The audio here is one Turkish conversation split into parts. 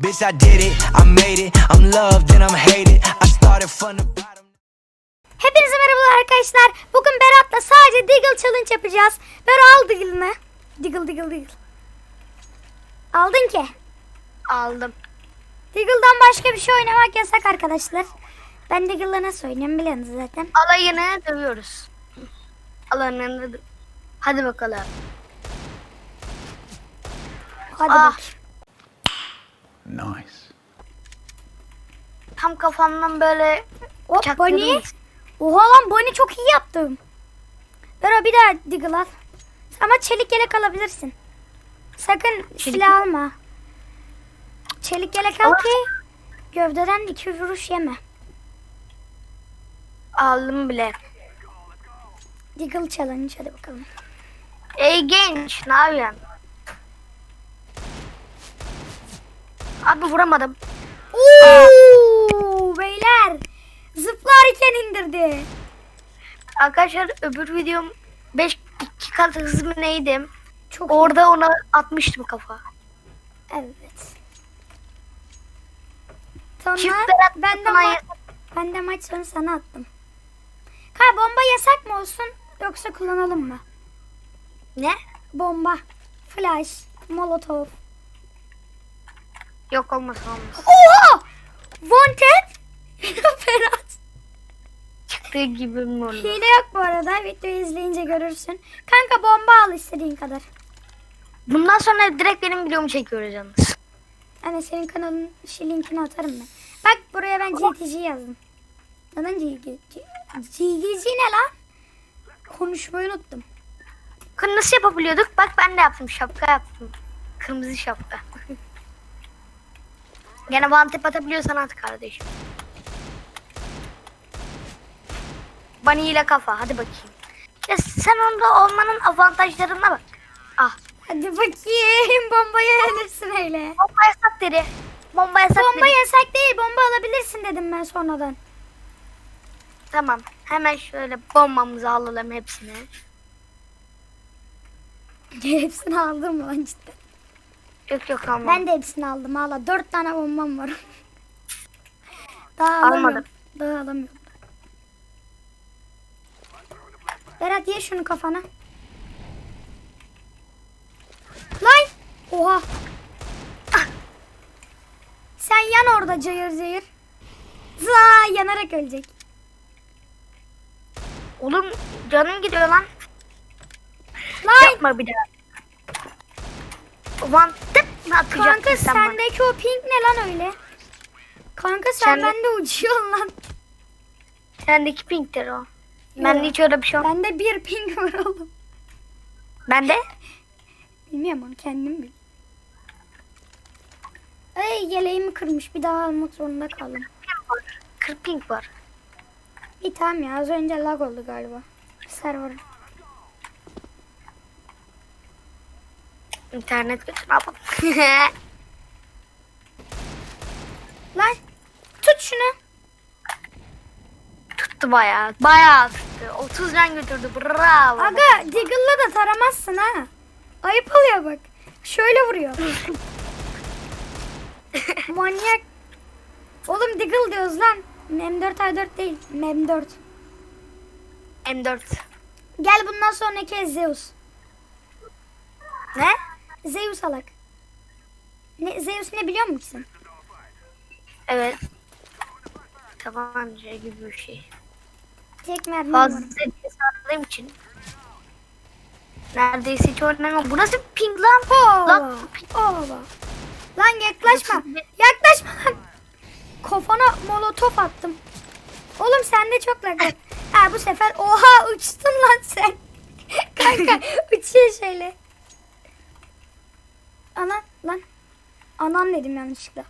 Bitch, I did it, I made it. I'm loved and I'm hated. I started from the bottom. Hepinize merhabalar arkadaşlar. Bugün Berat'la sadece Diggle Challenge yapacağız. Berat al Diggle'ını. Diggle Diggle Diggle. Aldın ki. Aldım. Diggle'dan başka bir şey oynamak yasak arkadaşlar. Ben Diggle'la nasıl oynuyorum biliyorsunuz zaten. Alayını dövüyoruz. Alanını dö- Hadi bakalım. Hadi Ah. bak. Nice. Tam kafamdan böyle Hop çaktırdım. Bonnie. Oha lan Bonnie çok iyi yaptım. Berat bir daha Diggle al. Ama çelik yelek alabilirsin. Sakın silah alma. Çelik yelek al ki gövdeden iki vuruş yeme. Aldım bile. Diggle Challenge hadi bakalım. Ey genç ne yapıyorsun? Abi vuramadım. Oo, beyler zıplarken indirdi. Arkadaşlar öbür videom 5 2 kat hız mı neydim? Çok iyi. Orada ona atmıştım kafa. Evet. Sonra Çift Berat ben de, ma- ben de maç sonu sana attım. Ha bomba yasak mı olsun yoksa kullanalım mı? Ne? Bomba, flash, molotov. Yok olmaz olmaz. Oha! Wanted! Berat. Çıktığı gibi mi oldu? Hile yok bu arada. Videoyu izleyince görürsün. Kanka bomba al istediğin kadar. Bundan sonra direkt benim videomu çekiyoruz yalnız. Hani senin kanalın şey linkini atarım ben. Bak buraya ben GTG yazdım. Neden GTG? GTG ne lan? Konuşmayı unuttum. Nasıl yapabiliyorduk? Bak ben de yaptım. Şapka yaptım. Kırmızı şapka. Gene one tap atabiliyorsan at kardeşim. Bunny ile kafa. Hadi bakayım. Ya sen onda olmanın avantajlarına bak. Ah. Hadi bakayım bombayı alırsın öyle. Bomba yasak dedi. Bomba yasak Bomba dedi. yasak değil bomba alabilirsin dedim ben sonradan. Tamam. Hemen şöyle bombamızı alalım hepsini. hepsini aldım lan cidden. Yok yok almam. Ben de hepsini aldım hala. Dört tane bombam var. Daha Almadım. alamıyorum. Daha alamıyorum. Berat ye şunu kafana. Lan! Oha! Ah! Sen yan orada cayır cayır. Za yanarak ölecek. Oğlum canım gidiyor lan. Lan! Yapma bir daha. Tap mı Kanka sen bana? sendeki o pink ne lan öyle? Kanka sen Sende- bende uçuyorsun lan. Sendeki pinktir o. Yok. hiç öyle bir şey yok. Bende bir pink var oğlum. Bende? Bilmiyorum onu kendim bil. Ay yeleğimi kırmış bir daha almak zorunda kaldım. Pink var. Kır pink var. Bir tamam ya az önce lag oldu galiba. Server. İnternet ne yapalım? Lan tut şunu. tuttu bayağı. Bayağı tuttu. 30 can götürdü. Bravo. Aga Diggle'la da taramazsın ha. Ayıp oluyor bak. Şöyle vuruyor. Manyak. Oğlum Diggle diyoruz lan. M4 A4 değil. M4. M4. Gel bundan sonraki Zeus. Ne? Zeus alak. Ne, Zeus ne biliyor musun? Evet. Tabanca gibi bir şey. Tek mermi Fazla var. ses aldığım için. Neredeyse hiç oynamıyorum. Bu nasıl ping lan? Ova. Lan Ova. Lan yaklaşma. Yaklaşma lan. Kafana molotof attım. Oğlum sende çok lag. Ha bu sefer oha uçtun lan sen. Kanka uçuyor şöyle. Ana lan. Anan dedim yanlışlıkla.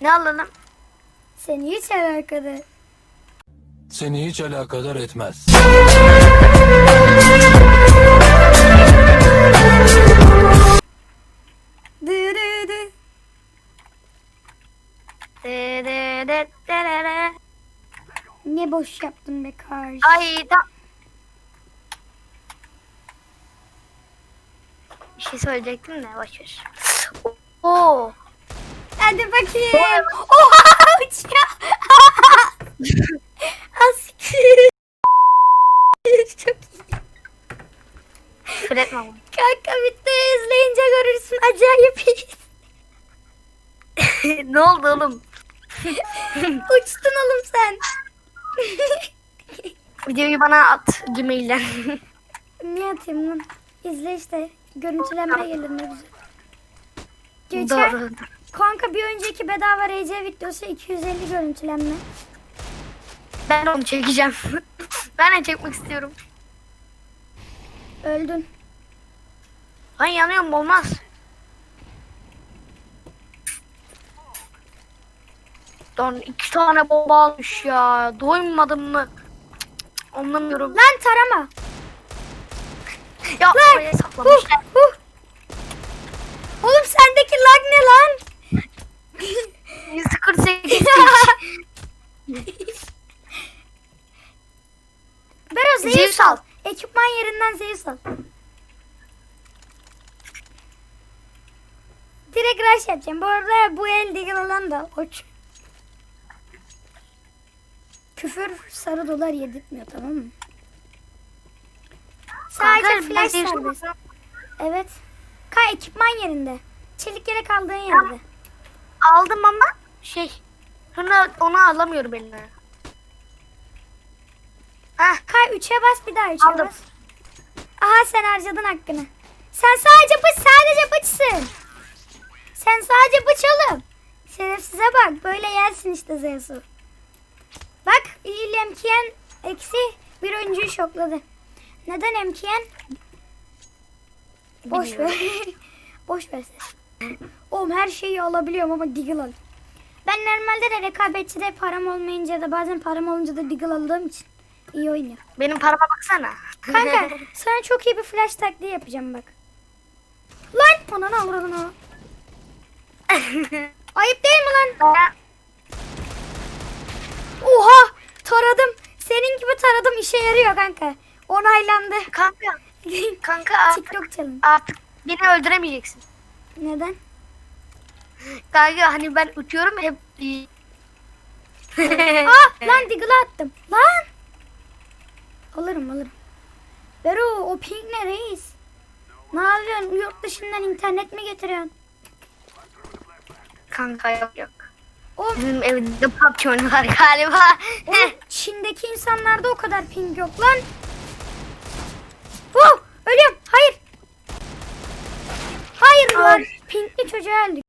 ne alalım? Seni hiç alakalı. Seni hiç alakadar etmez. Ne boş yaptın be kardeş. Ay tam. Şey söyleyecektim de boşver. Oo. Hadi bakayım. Oha uçuyor. Asiktir. Çok iyi. Küfür etme bunu. Kanka bitti izleyince görürsün acayip iyi. ne oldu oğlum? Uçtun oğlum sen. Videoyu bana at Gmail'den. Niye atayım lan? İzle işte. Görüntülenme gelir ne güzel. Geçen Doğru. kanka bir önceki bedava RC videosu 250 görüntülenme. Ben onu çekeceğim. ben de çekmek istiyorum. Öldün. Lan yanıyorum olmaz. Lan iki tane bomba almış ya. Doymadım mı? Anlamıyorum. Lan tarama. Ya oraya huh. Oğlum sendeki lag ne lan? 148 Bero Zeus Zeus al. al. Ekipman yerinden Zeus al. Direkt rush yapacağım. Bu arada bu el değil olan da oç. Küfür sarı dolar yedirtmiyor tamam mı? Sadece flash serbest. Evet. Ka ekipman yerinde. Çelik yelek aldığın yerde. Aldım ama şey. Sonra onu alamıyorum eline. Heh. Kay 3'e bas bir daha 3'e Aldım. bas. Aha sen harcadın hakkını. Sen sadece bıç sadece bıçsın. Sen sadece bıç oğlum. Şerefsize bak böyle yersin işte Zeus'u. Bak İl MKN eksi bir oyuncuyu şokladı. Neden MKN? Boş ver. Boş ver sen. Oğlum her şeyi alabiliyorum ama Deagle al. Ben normalde de rekabetçide param olmayınca da bazen param olunca da Deagle aldığım için iyi oynuyor. Benim parama baksana. Kanka sana çok iyi bir flash taktiği yapacağım bak. Lan ananı avradın ha. Ayıp değil mi lan? Oha taradım. Senin gibi taradım işe yarıyor kanka. Onaylandı. kanka. Kanka artık, TikTok challenge. artık beni öldüremeyeceksin. Neden? Kanka hani ben uçuyorum hep Aa lan Deagle'ı attım. Lan. Alırım alırım. Bero o ping ne reis? Ne yapıyorsun? Yurt dışından internet mi getiriyorsun? Kanka yok yok. Oğlum, Bizim evde PUBG oynuyorlar galiba. oğlum Çin'deki insanlarda o kadar ping yok lan. Lan. Pingli çocuğa öldük.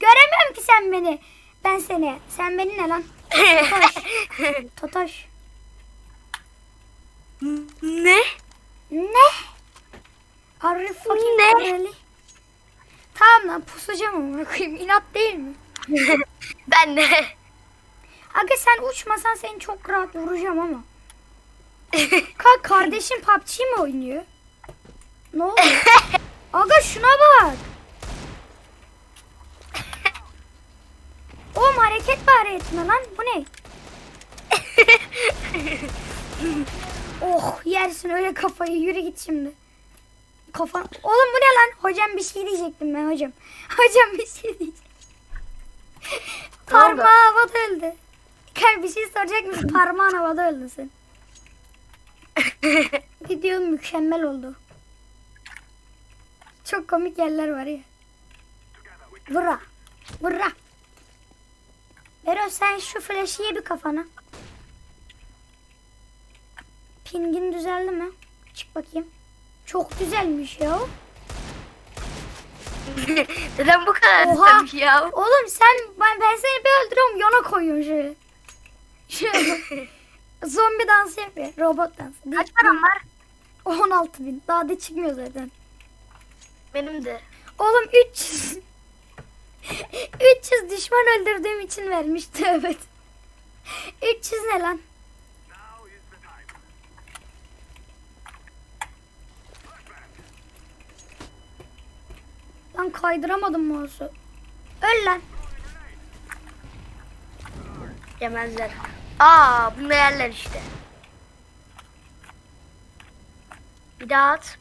Göremiyorum ki sen beni. Ben seni. Sen beni ne lan? Totoş. ne? Ne? You fucking Ne? really? Tamam lan pusacağım ama koyayım. İnat değil mi? ben de. Aga sen uçmasan seni çok rahat vuracağım ama. Ka kardeşin PUBG mi oynuyor? Ne oluyor? Aga şuna bak. Oğlum hareket bari etme lan. Bu ne? oh yersin öyle kafayı. Yürü git şimdi. Kafan... Oğlum bu ne lan? Hocam bir şey diyecektim ben hocam. Hocam bir şey diyecektim. Oldu? Parmağı havada öldü. Kay bir şey soracak mısın? Parmağın havada öldü sen. Video mükemmel oldu. Çok komik yerler var ya. Vura. Vura. Bero sen şu flash'ı ye bir kafana. Pingin düzeldi mi? Çık bakayım. Çok güzelmiş ya. Neden bu kadar Oha. ya? Oğlum sen ben, ben seni bir öldürüyorum yana koyuyorsun şöyle. Şöyle. Zombi dansı yapıyor. Robot dansı. Kaç param var? 16 bin. Daha da çıkmıyor zaten. Benim de. Oğlum 300. 300 düşman öldürdüğüm için vermişti evet. 300 ne lan? Lan kaydıramadım mouse'u. Öl lan. Yemezler. Aa bunu yerler işte. Bir daha at.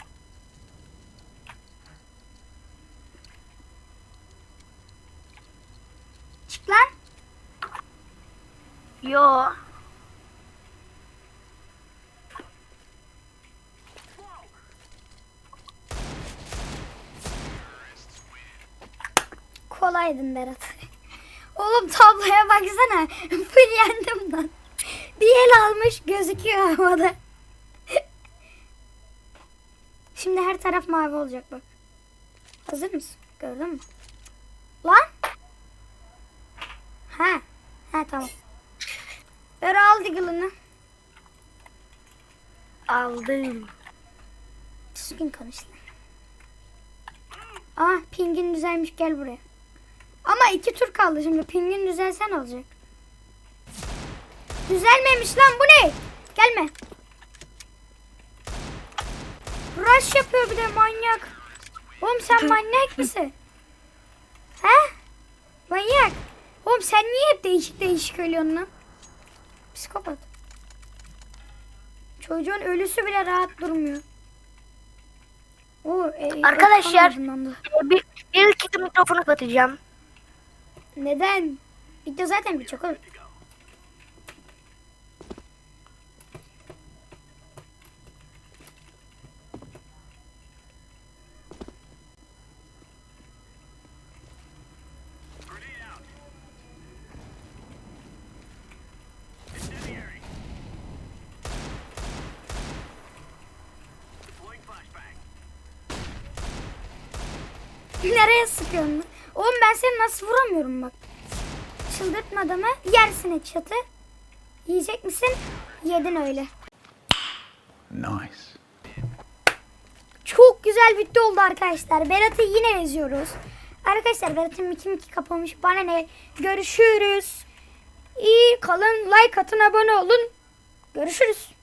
Çık lan. Yo. Kolaydın Berat. Oğlum tabloya baksana. Full yendim lan. Bir el almış gözüküyor havada. Şimdi her taraf mavi olacak bak. Hazır mısın? Gördün mü? Lan. Ha. Ha tamam. Ver al diggle'ını. Aldım. Düzgün konuş lan. Aa pingin düzelmiş gel buraya. Ama iki tur kaldı şimdi pingin düzelsen olacak. Düzelmemiş lan bu ne? Gelme. Rush yapıyor bir de manyak. Oğlum sen manyak mısın? He? Manyak. Oğlum sen niye hep değişik değişik ölüyorsun lan? Psikopat. Çocuğun ölüsü bile rahat durmuyor. Oo, e, Arkadaşlar- Bir, bir iki mikrofonu kapatacağım. Neden? Video zaten birçok olur. Nereye sıkıyorsun? Oğlum ben seni nasıl vuramıyorum bak. Çıldırtma adamı. Yersin çatı. Yiyecek misin? Yedin öyle. Nice. Çok güzel video oldu arkadaşlar. Berat'ı yine eziyoruz. Arkadaşlar Berat'ın miki miki kapamış. Bana ne? Görüşürüz. İyi kalın. Like atın abone olun. Görüşürüz.